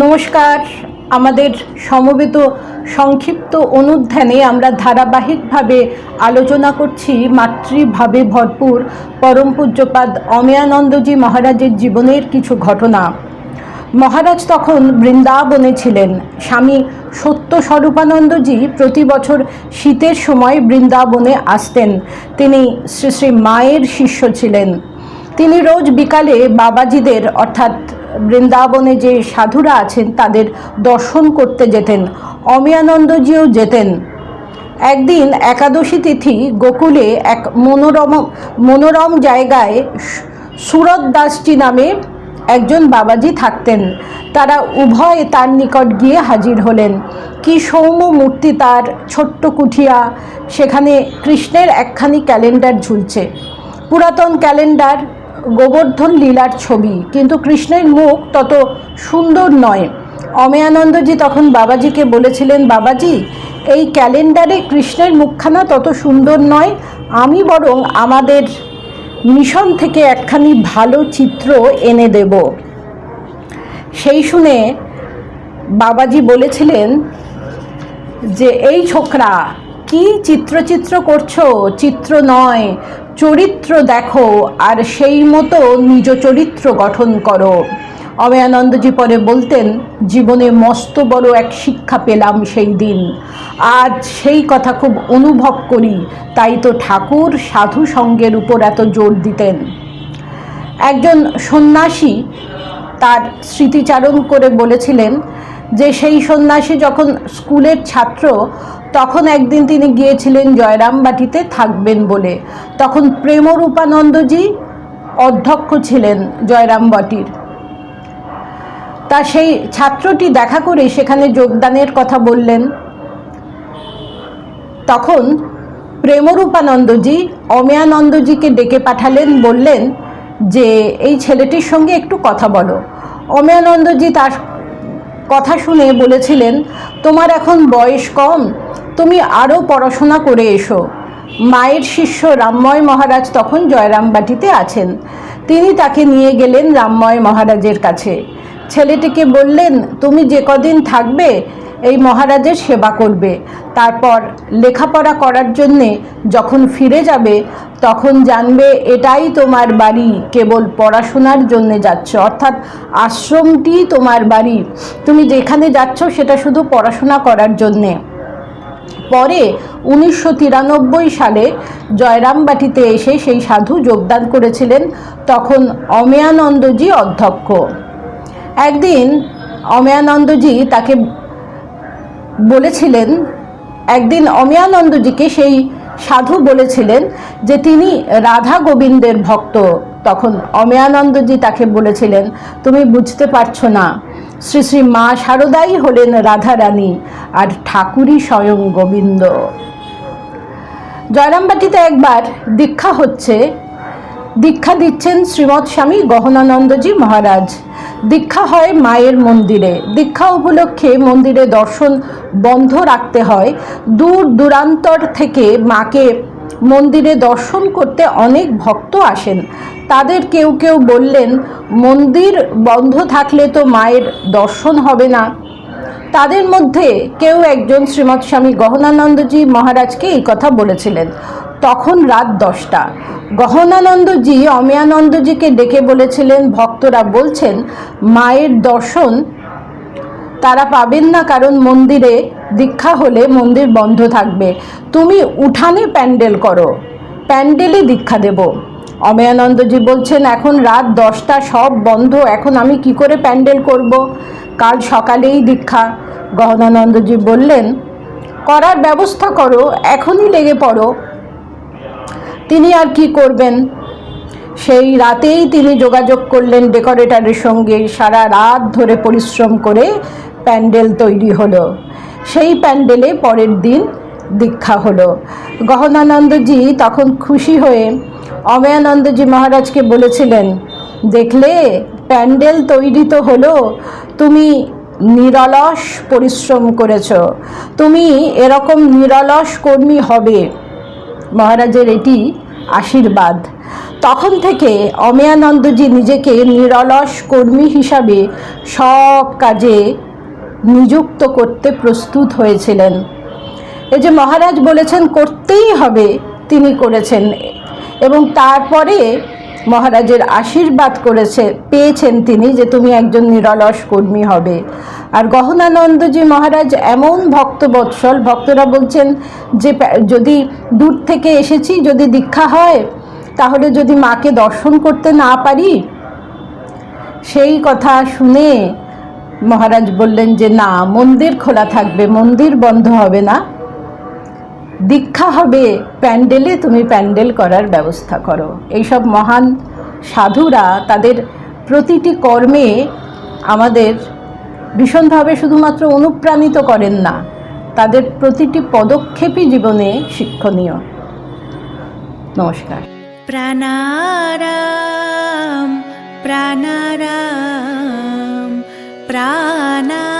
নমস্কার। আমাদের সমবেত সংক্ষিপ্ত অনুধ্যানে আমরা ধারাবাহিকভাবে আলোচনা করছি মাতৃভাবে ভরপুর পরম পূজ্যপাদ অমেয়ানন্দজি মহারাজের জীবনের কিছু ঘটনা। মহারাজ তখন বৃন্দাবনে ছিলেন। স্বামী সত্য স্বরূপানন্দজি প্রতি বছর শীতের সময় বৃন্দাবনে আসতেন। তিনি শ্রী শ্রী মায়ের শিষ্য ছিলেন। তিনি রোজ বিকালে বাবাজিদের, অর্থাৎ বৃন্দাবনে যে সাধুরা আছেন, তাদের দর্শন করতে যেতেন, অমিয়ানন্দজিও যেতেন। একদিন একাদশী তিথি গোকুলে এক মনোরম মনোরম জায়গায় সুরত দাসজি নামে একজন বাবাজি থাকতেন। তারা উভয়ে তার নিকট গিয়ে হাজির হলেন। কি সৌম্য মূর্তি তার ছোট্ট কুঠিয়া, সেখানে কৃষ্ণের একখানি ক্যালেন্ডার ঝুলছে। পুরাতন ক্যালেন্ডার গোবর্ধন লীলার ছবি। কিন্তু কৃষ্ণের মুখ তত সুন্দর নয়। অমেয়ানন্দজি তখন বাবাজিকে বলেছিলেন, বাবাজি, এই ক্যালেন্ডারে কৃষ্ণের মুখখানা তত সুন্দর নয়। আমি বরং আমাদের মিশন থেকে একখানি ভালো চিত্র এনে দেব। সেই শুনে বাবাজি বলেছিলেন যে, এই ছোকরা, কি চিত্রচিত্র করছ? চিত্র নয়। চরিত্র দেখো আর সেই মতো নিজ চরিত্র গঠন করো। অময়ানন্দজি পরে বলতেন, জীবনে মস্ত বড় এক শিক্ষা পেলাম সেই দিন। আজ সেই কথা খুব অনুভব করি, তাই তো ঠাকুর সাধু সঙ্গের উপর এত জোর দিতেন। একজন সন্ন্যাসী তার স্মৃতিচারণ করে বলেছিলেন যে সেই সন্ন্যাসী যখন স্কুলের ছাত্র, তখন একদিন তিনি গিয়েছিলেন জয়রামবাটিতে থাকবেন বলে। তখন প্রেমরূপানন্দজি অধ্যক্ষ ছিলেন জয়রামবাটির। তা সেই ছাত্রটি দেখা করে সেখানে যোগদানের কথা বললেন। তখন প্রেমরূপানন্দজি অমেয়ানন্দজিকে ডেকে পাঠালেন, বললেন যে, এই ছেলেটির সঙ্গে একটু কথা বলো। অমেয়ানন্দজি তার কথা শুনে বলেছিলেন, তোমার এখন বয়স কম, তুমি আরও পড়াশোনা করে এসো। মায়ের শিষ্য রামময় মহারাজ তখন জয়রামবাটিতে আছেন। তিনি তাকে নিয়ে গেলেন রামময় মহারাজের কাছে। ছেলেটিকে বললেন, তুমি যে কদিন থাকবে এই মহারাজের সেবা করবে। তারপর লেখাপড়া করার জন্যে যখন ফিরে যাবে, তখন জানবে এটাই তোমার বাড়ি, কেবল পড়াশোনার জন্যে যাচ্ছ। অর্থাৎ আশ্রমটি তোমার বাড়ি। তুমি যেখানে যাচ্ছ সেটা শুধু পড়াশোনা করার জন্যে। পরে উনিশশো তিরানব্বই সালে জয়রামবাটিতে এসে সেই সাধু যোগদান করেছিলেন। তখন অমেয়ানন্দজি অধ্যক্ষ। একদিন অমেয়ানন্দজি তাকে বলেছিলেন, একদিন অমিয়ানন্দজিকে সেই সাধু বলেছিলেন যে তিনি রাধা গোবিন্দের ভক্ত। তখন অমেয়ানন্দজি তাকে বলেছিলেন, তুমি বুঝতে পারছ না, শ্রী শ্রী মা শারদাই হলেন রাধা রানী আর ঠাকুরই স্বয়ং গোবিন্দ। জয়রামবাটিতে একবার দীক্ষা হচ্ছে দীক্ষা দিচ্ছেন শ্রীমৎ স্বামী গহনানন্দজি মহারাজ। দীক্ষা হয় মায়ের মন্দিরে। দীক্ষা উপলক্ষে মন্দিরে দর্শন বন্ধ রাখতে হয়। দূর দূরান্তর থেকে মাকে মন্দিরে দর্শন করতে অনেক ভক্ত আসেন। তাদের কেউ কেউ বললেন, মন্দির বন্ধ থাকলে তো মায়ের দর্শন হবে না। তাদের মধ্যে কেউ একজন শ্রীমৎ স্বামী গহনানন্দজি মহারাজকে এই কথা বলেছিলেন। তখন রাত দশটা। গহনানন্দজি, অমিয়ানন্দজিকে ডেকে বলেছিলেন, ভক্তরা বলছেন, মায়ের দর্শন তারা পাবেন না কারণ মন্দিরে দীক্ষা হলে মন্দির বন্ধ থাকবে। তুমি উঠানে প্যান্ডেল করো, প্যান্ডেলে দীক্ষা দেব। অময়ানন্দজি বলছেন, এখন রাত দশটা, সব বন্ধ, এখন আমি কি করে প্যান্ডেল করব? কাল সকালেই দীক্ষা। গহনানন্দজি বললেন, করার ব্যবস্থা করো, এখনই লেগে পড়ো। তিনি আর কি করবেন? সেই রাতেই তিনি যোগাযোগ করলেন ডেকোরেটরের সঙ্গে। সারা রাত ধরে পরিশ্রম করে প্যান্ডেল তৈরি হলো। সেই প্যান্ডেলে পরের দিন দীক্ষা হলো। গহনানন্দজি তখন খুশি হয়ে অময়ানন্দজি মহারাজকে বলেছিলেন, দেখলে, প্যান্ডেল তৈরি তো হলো। তুমি নিরলস পরিশ্রম করেছ। তুমি এরকম নিরলস কর্মী হবে। মহারাজের এটি আশীর্বাদ। তখন থেকে অমেয়ানন্দজি নিজেকে নিরলস কর্মী হিসাবে সব কাজে নিযুক্ত করতে প্রস্তুত হয়েছিলেন। এই যে মহারাজ বলেছেন, করতেই হবে তিনি করেছেন। এবং তারপরে মহারাজের আশীর্বাদ করেছে, পেয়েছেন তিনি যে তুমি একজন নিরলস কর্মী হবে। আর গহনানন্দজি মহারাজ এমন ভক্তবৎসল, ভক্তরা বলছেন যে, যদি দূর থেকে এসেছি, যদি দীক্ষা হয়, তাহলে যদি মাকে দর্শন করতে না পারি? সেই কথা শুনে মহারাজ বললেন যে, না, মন্দির খোলা থাকবে, মন্দির বন্ধ হবে না। দীক্ষা হবে, প্যান্ডেলে তুমি প্যান্ডেল করার ব্যবস্থা করো। এইসব মহান সাধুরা তাদের প্রতিটি কর্মে আমাদের ভীষণভাবে শুধুমাত্র অনুপ্রাণিত করেন না, তাদের প্রতিটি পদক্ষেপই জীবনে শিক্ষণীয়। নমস্কার। প্রাণারাম প্রাণারাম প্রাণা